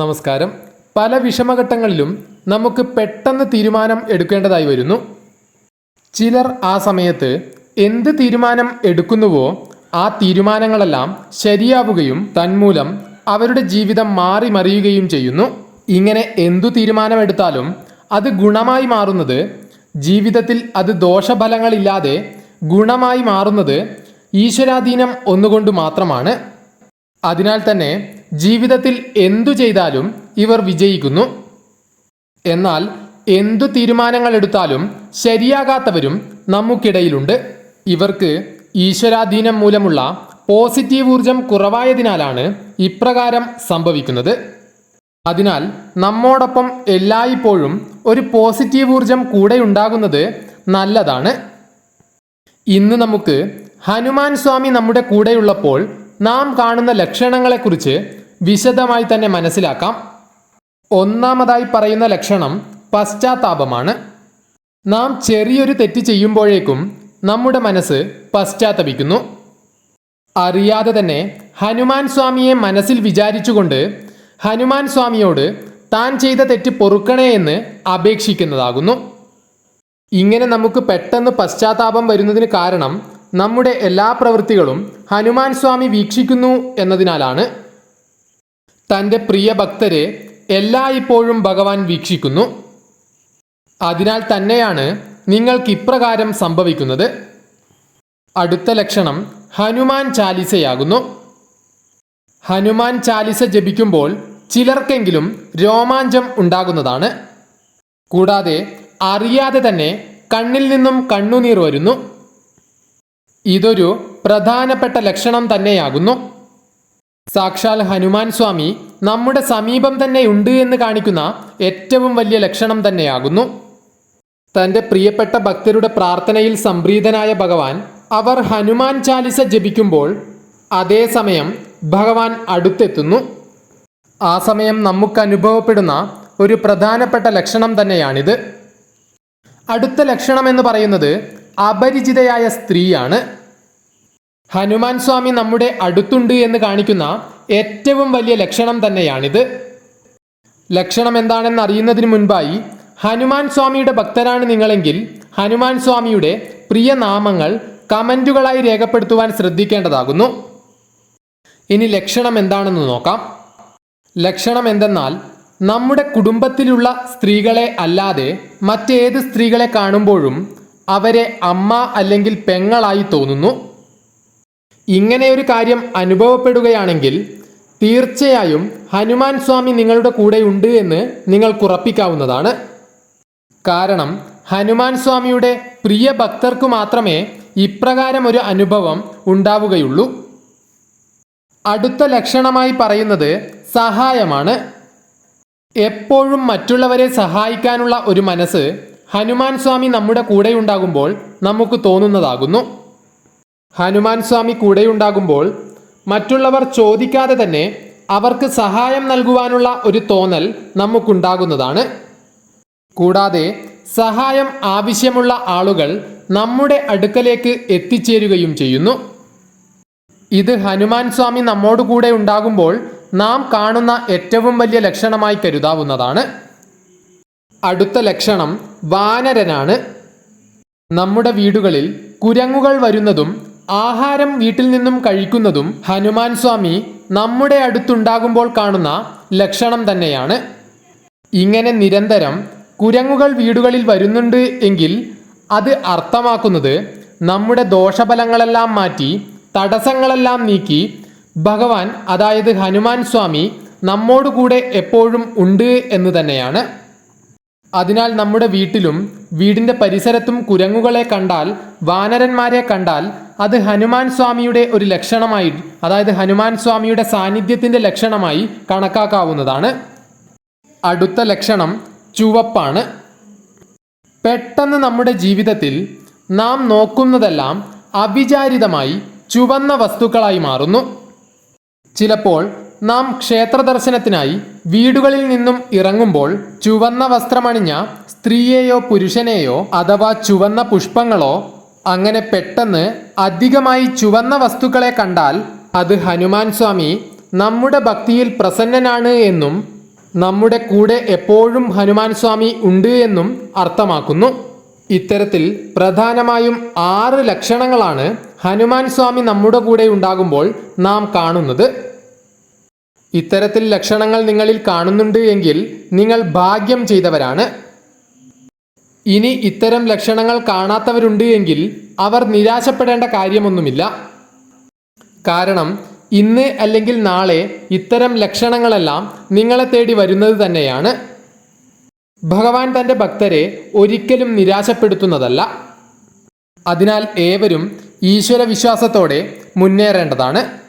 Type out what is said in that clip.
നമസ്കാരം. പല വിഷമഘട്ടങ്ങളിലും നമുക്ക് പെട്ടെന്ന് തീരുമാനം എടുക്കേണ്ടതായി വരുന്നു. ചിലർ ആ സമയത്ത് എന്ത് തീരുമാനം എടുക്കുന്നുവോ ആ തീരുമാനങ്ങളെല്ലാം ശരിയാവുകയും തന്മൂലം അവരുടെ ജീവിതം മാറി മറിയുകയും ചെയ്യുന്നു. ഇങ്ങനെ എന്തു തീരുമാനമെടുത്താലും അത് ഗുണമായി മാറുന്നത് ജീവിതത്തിൽ അത് ദോഷഫലങ്ങളില്ലാതെ ഗുണമായി മാറുന്നത് ഈശ്വരാധീനം ഒന്നുകൊണ്ട് മാത്രമാണ്. അതിനാൽ തന്നെ ജീവിതത്തിൽ എന്തു ചെയ്താലും ഇവർ വിജയിക്കുന്നു. എന്നാൽ എന്തു തീരുമാനങ്ങൾ എടുത്താലും ശരിയാകാത്തവരും നമുക്കിടയിലുണ്ട്. ഇവർക്ക് ഈശ്വരാധീനം മൂലമുള്ള പോസിറ്റീവ് ഊർജം കുറവായതിനാലാണ് ഇപ്രകാരം സംഭവിക്കുന്നത്. അതിനാൽ നമ്മോടൊപ്പം എല്ലായ്പ്പോഴും ഒരു പോസിറ്റീവ് ഊർജം കൂടെ ഉണ്ടാകുന്നത് നല്ലതാണ്. ഇന്ന് നമുക്ക് ഹനുമാൻ സ്വാമി നമ്മുടെ കൂടെയുള്ളപ്പോൾ നാം കാണുന്ന ലക്ഷണങ്ങളെക്കുറിച്ച് വിശദമായി തന്നെ മനസ്സിലാക്കാം. ഒന്നാമതായി പറയുന്ന ലക്ഷണം പശ്ചാത്താപമാണ്. നാം ചെറിയൊരു തെറ്റ് ചെയ്യുമ്പോഴേക്കും നമ്മുടെ മനസ്സ് പശ്ചാത്തപിക്കുന്നു. അറിയാതെ തന്നെ ഹനുമാൻ സ്വാമിയെ മനസ്സിൽ വിചാരിച്ചുകൊണ്ട് ഹനുമാൻ സ്വാമിയോട് താൻ ചെയ്ത തെറ്റ് പൊറുക്കണേ എന്ന് അപേക്ഷിക്കുന്നതാകുന്നു. ഇങ്ങനെ നമുക്ക് പെട്ടെന്ന് പശ്ചാത്താപം വരുന്നതിന് കാരണം നമ്മുടെ എല്ലാ പ്രവൃത്തികളും ഹനുമാൻ സ്വാമി വീക്ഷിക്കുന്നു എന്നതിനാലാണ്. തന്റെ പ്രിയ ഭക്തരെ എല്ലായ്പ്പോഴും ഭഗവാൻ വീക്ഷിക്കുന്നു. അതിനാൽ തന്നെയാണ് നിങ്ങൾക്ക് ഇപ്രകാരം സംഭവിക്കുന്നത്. അടുത്ത ലക്ഷണം ഹനുമാൻ ചാലിസയാകുന്നു. ഹനുമാൻ ചാലിസ ജപിക്കുമ്പോൾ ചിലർക്കെങ്കിലും രോമാഞ്ചം ഉണ്ടാകുന്നതാണ്. കൂടാതെ അറിയാതെ തന്നെ കണ്ണിൽ നിന്നും കണ്ണുനീർ വരുന്നു. ഇതൊരു പ്രധാനപ്പെട്ട ലക്ഷണം തന്നെയാകുന്നു. സാക്ഷാൽ ഹനുമാൻ സ്വാമി നമ്മുടെ സമീപം തന്നെ ഉണ്ട് എന്ന് കാണിക്കുന്ന ഏറ്റവും വലിയ ലക്ഷണം തന്നെയാകുന്നു. തന്റെ പ്രിയപ്പെട്ട ഭക്തരുടെ പ്രാർത്ഥനയിൽ സംപ്രീതനായ ഭഗവാൻ അവർ ഹനുമാൻ ചാലിസ ജപിക്കുമ്പോൾ അതേസമയം ഭഗവാൻ അടുത്തെത്തുന്നു. ആ സമയം നമുക്ക് അനുഭവപ്പെടുന്ന ഒരു പ്രധാനപ്പെട്ട ലക്ഷണം തന്നെയാണിത്. അടുത്ത ലക്ഷണം എന്ന് പറയുന്നത് അപരിചിതയായ സ്ത്രീയാണ്. ഹനുമാൻ സ്വാമി നമ്മുടെ അടുത്തുണ്ട് എന്ന് കാണിക്കുന്ന ഏറ്റവും വലിയ ലക്ഷണം തന്നെയാണിത്. ലക്ഷണം എന്താണെന്ന് അറിയുന്നതിന് മുൻപായി ഹനുമാൻ സ്വാമിയുടെ ഭക്തരാണ് നിങ്ങളെങ്കിൽ ഹനുമാൻ സ്വാമിയുടെ പ്രിയ നാമങ്ങൾ കമന്റുകളായി രേഖപ്പെടുത്തുവാൻ ശ്രദ്ധിക്കേണ്ടതാകുന്നു. ഇനി ലക്ഷണം എന്താണെന്ന് നോക്കാം. ലക്ഷണം എന്തെന്നാൽ നമ്മുടെ കുടുംബത്തിലുള്ള സ്ത്രീകളെ അല്ലാതെ മറ്റേത് സ്ത്രീകളെ കാണുമ്പോഴും അവരെ അമ്മ അല്ലെങ്കിൽ പെങ്ങളായി തോന്നുന്നു. ഇങ്ങനെ ഒരു കാര്യം അനുഭവപ്പെടുകയാണെങ്കിൽ തീർച്ചയായും ഹനുമാൻ സ്വാമി നിങ്ങളുടെ കൂടെയുണ്ട് എന്ന് നിങ്ങൾക്കുറപ്പിക്കാവുന്നതാണ് കാരണം ഹനുമാൻ സ്വാമിയുടെ പ്രിയ ഭക്തർക്കു മാത്രമേ ഇപ്രകാരം ഒരു അനുഭവം ഉണ്ടാവുകയുള്ളൂ. അടുത്ത ലക്ഷണമായി പറയുന്നത് സഹായമാണ്. എപ്പോഴും മറ്റുള്ളവരെ സഹായിക്കാനുള്ള ഒരു മനസ്സ് ഹനുമാൻ സ്വാമി നമ്മുടെ കൂടെയുണ്ടാകുമ്പോൾ നമുക്ക് തോന്നുന്നതാകുന്നു. ഹനുമാൻ സ്വാമി കൂടെയുണ്ടാകുമ്പോൾ മറ്റുള്ളവർ ചോദിക്കാതെ തന്നെ അവർക്ക് സഹായം നൽകുവാനുള്ള ഒരു തോന്നൽ നമുക്കുണ്ടാകുന്നതാണ്. കൂടാതെ സഹായം ആവശ്യമുള്ള ആളുകൾ നമ്മുടെ അടുക്കലേക്ക് എത്തിച്ചേരുകയും ചെയ്യുന്നു. ഇത് ഹനുമാൻ സ്വാമി നമ്മോട് കൂടെ ഉണ്ടാകുമ്പോൾ നാം കാണുന്ന ഏറ്റവും വലിയ ലക്ഷണമായി കരുതാവുന്നതാണ്. അടുത്ത ലക്ഷണം വാനരനാണ്. നമ്മുടെ വീടുകളിൽ കുരങ്ങുകൾ വരുന്നതും ആഹാരം വീട്ടിൽ നിന്നും കഴിക്കുന്നതും ഹനുമാൻ സ്വാമി നമ്മുടെ അടുത്തുണ്ടാകുമ്പോൾ കാണുന്ന ലക്ഷണം തന്നെയാണ്. ഇങ്ങനെ നിരന്തരം കുരങ്ങുകൾ വീടുകളിൽ വരുന്നുണ്ട് എങ്കിൽ അത് അർത്ഥമാക്കുന്നത് നമ്മുടെ ദോഷഫലങ്ങളെല്ലാം മാറ്റി തടസ്സങ്ങളെല്ലാം നീക്കി ഭഗവാൻ അതായത് ഹനുമാൻ സ്വാമി നമ്മോടുകൂടെ എപ്പോഴും ഉണ്ട് എന്ന് തന്നെയാണ്. അതിനാൽ നമ്മുടെ വീട്ടിലും വീടിന്റെ പരിസരത്തും കുരങ്ങുകളെ കണ്ടാൽ വാനരന്മാരെ കണ്ടാൽ അത് ഹനുമാൻ സ്വാമിയുടെ ഒരു ലക്ഷണമായി അതായത് ഹനുമാൻ സ്വാമിയുടെ സാന്നിധ്യത്തിന്റെ ലക്ഷണമായി കണക്കാക്കാവുന്നതാണ്. അടുത്ത ലക്ഷണം ചുവപ്പാണ്. പെട്ടെന്ന് നമ്മുടെ ജീവിതത്തിൽ നാം നോക്കുന്നതെല്ലാം അവിചാരിതമായി ചുവന്ന വസ്തുക്കളായി മാറുന്നു. ചിലപ്പോൾ നാം ക്ഷേത്ര ദർശനത്തിനായി വീടുകളിൽ നിന്നും ഇറങ്ങുമ്പോൾ ചുവന്ന വസ്ത്രമണിഞ്ഞ സ്ത്രീയെയോ പുരുഷനെയോ അഥവാ ചുവന്ന പുഷ്പങ്ങളോ അങ്ങനെ പെട്ടെന്ന് അധികമായി ചുവന്ന വസ്തുക്കളെ കണ്ടാൽ അത് ഹനുമാൻ സ്വാമി നമ്മുടെ ഭക്തിയിൽ പ്രസന്നനാണ് എന്നും നമ്മുടെ കൂടെ എപ്പോഴും ഹനുമാൻ സ്വാമി ഉണ്ട് എന്നും അർത്ഥമാക്കുന്നു. ഇത്തരത്തിൽ പ്രധാനമായും ആറ് ലക്ഷണങ്ങളാണ് ഹനുമാൻ സ്വാമി നമ്മുടെ കൂടെ ഉണ്ടാകുമ്പോൾ നാം കാണുന്നത്. ഇത്തരത്തിൽ ലക്ഷണങ്ങൾ നിങ്ങളിൽ കാണുന്നുണ്ട് എങ്കിൽ നിങ്ങൾ ഭാഗ്യം ചെയ്തവരാണ്. ഇനി ഇത്തരം ലക്ഷണങ്ങൾ കാണാത്തവരുണ്ട് എങ്കിൽ അവർ നിരാശപ്പെടേണ്ട കാര്യമൊന്നുമില്ല. കാരണം ഇന്ന് അല്ലെങ്കിൽ നാളെ ഇത്തരം ലക്ഷണങ്ങളെല്ലാം നിങ്ങളെ തേടി വരുന്നത് തന്നെയാണ്. ഭഗവാൻ തന്റെ ഭക്തരെ ഒരിക്കലും നിരാശപ്പെടുത്തുന്നതല്ല. അതിനാൽ ഏവരും ഈശ്വര വിശ്വാസത്തോടെ മുന്നേറേണ്ടതാണ്.